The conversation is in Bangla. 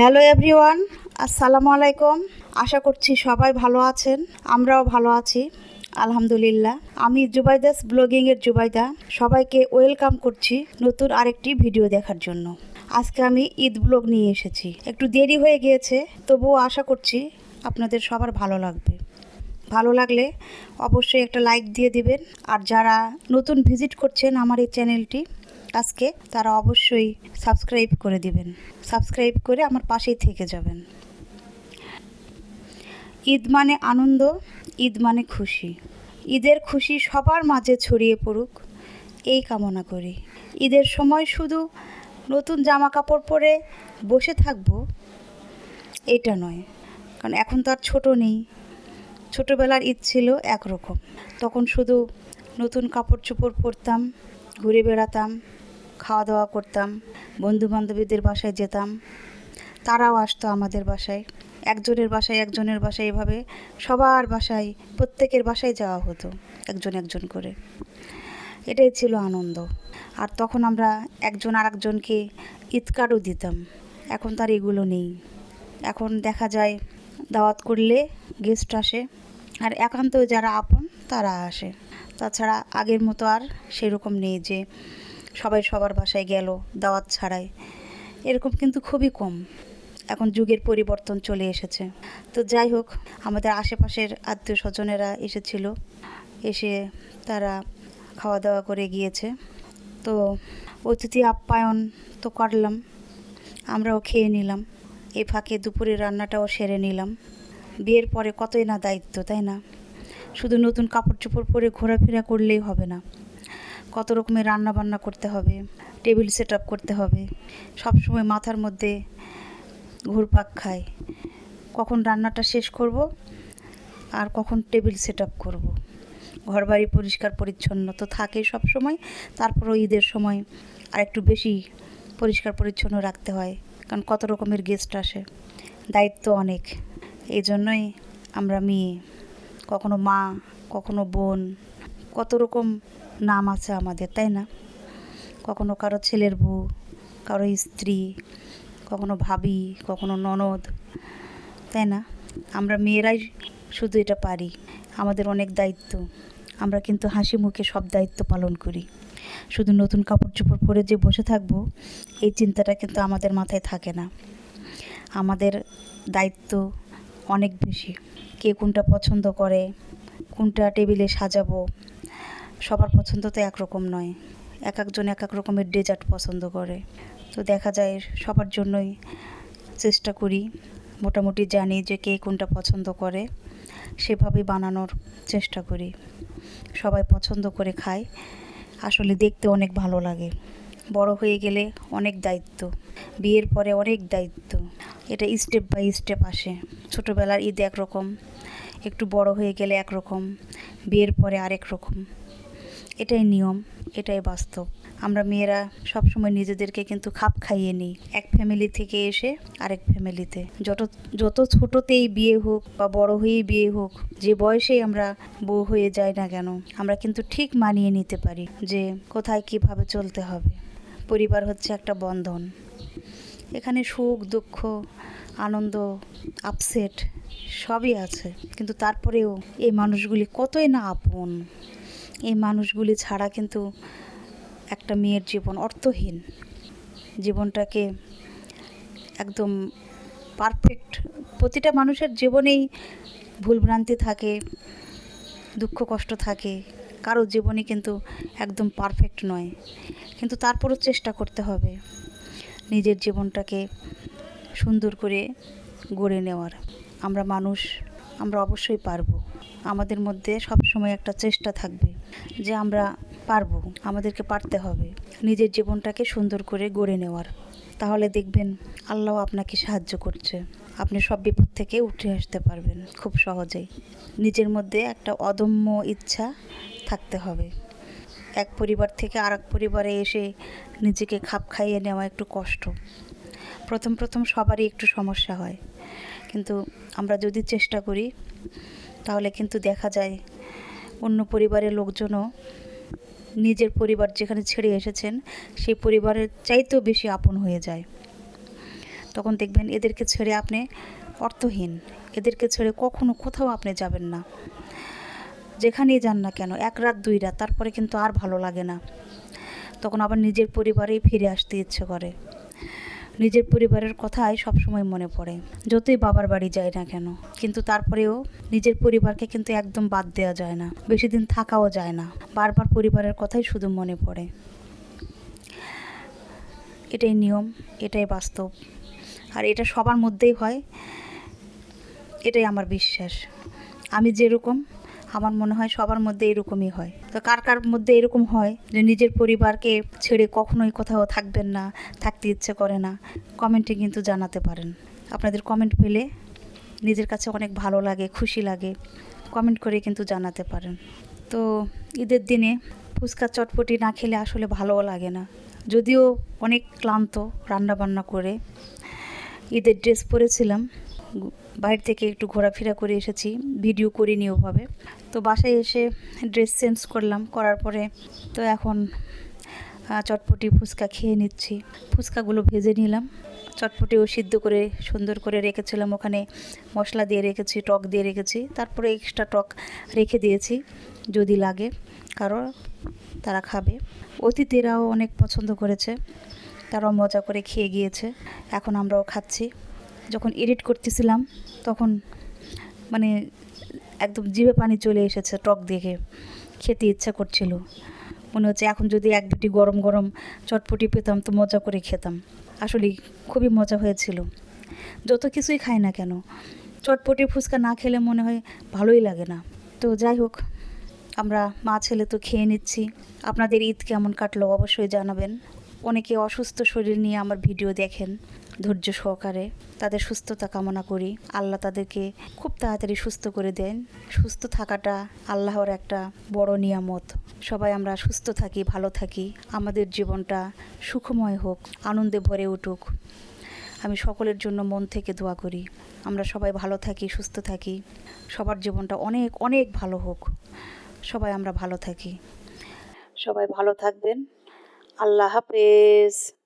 হ্যালো এভরিওয়ান, আসসালামু আলাইকুম। আশা করছি সবাই ভালো আছেন, আমরাও ভালো আছি, আলহামদুলিল্লাহ। আমি জুবাইদাস ব্লগিংয়ের জুবাইদা, সবাইকে ওয়েলকাম করছি নতুন আরেকটি ভিডিও দেখার জন্য। আজকে আমি ঈদ ব্লগ নিয়ে এসেছি। একটু দেরি হয়ে গিয়েছে, তবুও আশা করছি আপনাদের সবার ভালো লাগবে। ভালো লাগলে অবশ্যই একটা লাইক দিয়ে দিবেন। আর যারা নতুন ভিজিট করছেন আমার এই চ্যানেলটি আজকে তারা অবশ্যই সাবস্ক্রাইব করে দিবেন। সাবস্ক্রাইব করে আমার পাশেই থেকে যাবেন। ঈদ মানে আনন্দ, ঈদ মানে খুশি। ঈদের খুশি সবার মাঝে ছড়িয়ে পড়ুক, এই কামনা করি। ঈদের সময় শুধু নতুন জামা কাপড় পরে বসে থাকব, এটা নয়। কারণ এখন তো আর ছোটো নেই। ছোটোবেলার ঈদ ছিল একরকম। তখন শুধু নতুন কাপড় চোপড় পরতাম, ঘুরে বেড়াতাম খাওয়া দাওয়া করতাম বন্ধু বান্ধবীদের বাসায় যেতাম। তারাও আসতো আমাদের বাসায়। একজনের বাসায় একজনের বাসায় এভাবে সবার বাসায়, প্রত্যেকের বাসায় যাওয়া হতো একজন একজন করে। এটাই ছিল আনন্দ। আর তখন আমরা একজন আরেকজনকে ঈদ কার্ডও দিতাম। এখন তার এগুলো নেই। এখন দেখা যায় দাওয়াত করলে গেস্ট আসে। আর একান্ত যারা আপন তারা আসে। তাছাড়া আগের মতো আর সেরকম নেই যে সবাই সবার বাসায় গেল, দাওয়াত ছাড়াই। এরকম কিন্তু খুবই কম। এখন যুগের পরিবর্তন চলে এসেছে। তো যাই হোক, আমাদের আশেপাশের আত্মীয় স্বজনেরা এসেছিল। এসে তারা খাওয়া দাওয়া করে গিয়েছে। তো অতিথি আপ্যায়ন তো করলাম। আমরাও খেয়ে নিলাম। এ ফাঁকে দুপুরের রান্নাটাও সেরে নিলাম। বিয়ের পরে কতই না দায়িত্ব, তাই না? শুধু নতুন কাপড় চোপড় পরে ঘোরাফেরা করলেই হবে না। কত রকমের রান্না বান্না করতে হবে, টেবিল সেট আপ করতে হবে, সবসময় মাথার মধ্যে ঘুরপাক খায়। কখন রান্নাটা শেষ করব আর কখন টেবিল সেট আপ করব। ঘর বাড়ি পরিষ্কার পরিচ্ছন্ন তো থাকে সব সময় তারপরও ঈদের সময় আর একটু বেশি পরিষ্কার পরিচ্ছন্ন রাখতে হয়, কারণ কত রকমের গেস্ট আসে, দায়িত্ব অনেক। এই জন্যই আমরা মেয়ে, কখনো মা, কখনো বোন, কত রকম নাম আছে আমাদের, তাই না? কখনো কারও ছেলের বউ, কারও স্ত্রী, কখনো ভাবি, কখনো ননদ, তাই না? আমরা মেয়েরাই শুধু এটা পারি, আমাদের অনেক দায়িত্ব। আমরা কিন্তু হাসি মুখে সব দায়িত্ব পালন করি। শুধু নতুন কাপড় চোপড় পরে যে বসে থাকব, এই চিন্তাটা কিন্তু আমাদের মাথায় থাকে না। আমাদের দায়িত্ব অনেক বেশি। কে কোনটা পছন্দ করে, কোনটা টেবিলে সাজাবো সবার পছন্দ তো একরকম নয়। এক একজন এক এক রকমের ডেজার্ট পছন্দ করে। তো দেখা যায় সবার জন্যই চেষ্টা করি মোটামুটি জানি যে কে কোনটা পছন্দ করে। সেভাবেই বানানোর চেষ্টা করি। সবাই পছন্দ করে খায়। আসলে দেখতে অনেক ভালো লাগে। বড় হয়ে গেলে অনেক দায়িত্ব। বিয়ের পরে অনেক দায়িত্ব। এটা স্টেপ বাই স্টেপ আসে। ছোটোবেলার ঈদ একরকম, একটু বড় হয়ে গেলে একরকম, বিয়ের পরে আরেক রকম। এটাই নিয়ম, এটাই বাস্তব। আমরা মেয়েরা সবসময় নিজেদেরকে কিন্তু খাপ খাইয়ে নিই। এক ফ্যামিলি থেকে এসে আরেক ফ্যামিলিতে যত যত ছোটোতেই বিয়ে হোক বা বড় হয়েই বিয়ে হোক, যে বয়সেই আমরা বউ হয়ে যাই না কেন, আমরা কিন্তু ঠিক মানিয়ে নিতে পারি যে কোথায় কীভাবে চলতে হবে। পরিবার হচ্ছে একটা বন্ধন। এখানে সুখ, দুঃখ, আনন্দ আপসেট সবই আছে। কিন্তু তারপরেও এই মানুষগুলি কতই না আপন। এই মানুষগুলি ছাড়া কিন্তু একটা মেয়ের জীবন অর্থহীন। জীবনটাকে একদম পারফেক্ট প্রতিটা মানুষের জীবনেই ভুলভ্রান্তি থাকে, দুঃখ কষ্ট থাকে, কারও জীবনে কিন্তু একদম পারফেক্ট নয়। কিন্তু তারপরও চেষ্টা করতে হবে নিজের জীবনটাকে সুন্দর করে গড়ে নেওয়ার। আমরা মানুষ আমরা অবশ্যই পারব। আমাদের মধ্যে সব সময় একটা চেষ্টা থাকবে যে আমরা পারব, আমাদেরকে পারতে হবে নিজের জীবনটাকে সুন্দর করে গড়ে নেওয়ার। তাহলে দেখবেন আল্লাহ আপনাকে সাহায্য করছে। আপনি সব বিপদ থেকে উঠে আসতে পারবেন খুব সহজেই। নিজের মধ্যে একটা অদম্য ইচ্ছা থাকতে হবে। এক পরিবার থেকে আর এক পরিবারে এসে নিজেকে খাপ খাইয়ে নেওয়া একটু কষ্ট। প্রথম প্রথম সবারই একটু সমস্যা হয়। কিন্তু আমরা যদি চেষ্টা করি, তাহলে কিন্তু দেখা যায় অন্য পরিবারের লোকজনও নিজের পরিবার যেখানে ছেড়ে এসেছেন, সেই পরিবারের চাইতেও বেশি আপন হয়ে যায়। তখন দেখবেন এদেরকে ছেড়ে আপনি অর্থহীন। এদেরকে ছেড়ে কখনো কোথাও আপনি যাবেন না। যেখানেই যান না কেন, এক রাত, দুই রাত, তারপরে কিন্তু আর ভালো লাগে না। তখন আবার নিজের পরিবারেই ফিরে আসতে ইচ্ছে করে। নিজের পরিবারের কথাই সবসময় মনে পড়ে। যতই বাবার বাড়ি যায় না কেন, কিন্তু তারপরেও নিজের পরিবারকে কিন্তু একদম বাদ দেওয়া যায় না, বেশি দিন থাকাও যায় না। বারবার পরিবারের কথাই শুধু মনে পড়ে। এটাই নিয়ম, এটাই বাস্তব। আর এটা সবার মধ্যেই হয়, এটাই আমার বিশ্বাস। আমি যেরকম আমার মনে হয় সবার মধ্যে এরকমই হয়। তো কার কার মধ্যে এরকম হয় যে নিজের পরিবারকে ছেড়ে কখনোই কোথাও থাকবেন না, থাকতে ইচ্ছে করে না, কমেন্টে কিন্তু জানাতে পারেন। আপনাদের কমেন্ট পেলে নিজের কাছে অনেক ভালো লাগে, খুশি লাগে, কমেন্ট করে কিন্তু জানাতে পারেন। তো ঈদের দিনে ফুচকা চটপটি না খেলে আসলে ভালোও লাগে না। যদিও অনেক ক্লান্ত রান্না বান্না করে ঈদের ড্রেস পরেছিলাম বাইরে থেকে একটু ঘোরাফেরা করে এসেছি ভিডিও করিনি ওভাবে। তো বাসায় এসে ড্রেস চেঞ্জ করলাম, করার পরে তো এখন চটপটি ফুচকা খেয়ে নিচ্ছি। ফুচকাগুলো ভেজে নিলাম, চটপটিও সিদ্ধ করে সুন্দর করে রেখেছিলাম ওখানে, মশলা দিয়ে রেখেছি, টক দিয়ে রেখেছি, তারপরে এক্সট্রা টক রেখে দিয়েছি, যদি লাগে কারও তারা খাবে। অতিথিরাও অনেক পছন্দ করেছে, তারাও মজা করে খেয়ে গিয়েছে, এখন আমরাও খাচ্ছি। যখন এডিট করতেছিলাম, তখন মানে একদম জিভে পানি চলে এসেছে, টক দেখে। খেতে ইচ্ছা করছিল। মনে হচ্ছে এখন যদি এক দুটি গরম গরম চটপটি পেতাম তো মজা করে খেতাম। আসলে খুবই মজা হয়েছিল। যত কিছুই খাই না কেন, চটপটি ফুচকা না খেলে মনে হয় ভালোই লাগে না। তো যাই হোক, আমরা মা ছেলে তো খেয়ে নিচ্ছি। আপনাদের ঈদ কেমন কাটলো অবশ্যই জানাবেন। অনেকে অসুস্থ শরীর নিয়ে আমার ভিডিও দেখেন। ধৈর্য সহকারে তাদের সুস্থতা কামনা করি। আল্লাহ তাদেরকে খুব তাড়াতাড়ি সুস্থ করে দেন। সুস্থ থাকাটা আল্লাহর একটা বড় নিয়ামত। সবাই আমরা সুস্থ থাকি, ভালো থাকি। আমাদের জীবনটা সুখময় হোক, আনন্দে ভরে উঠুক। আমি সকলের জন্য মন থেকে দোয়া করি। আমরা সবাই ভালো থাকি, সুস্থ থাকি। সবার জীবনটা অনেক অনেক ভালো হোক। সবাই আমরা ভালো থাকি। সবাই ভালো থাকবেন। আল্লাহ হাফেজ।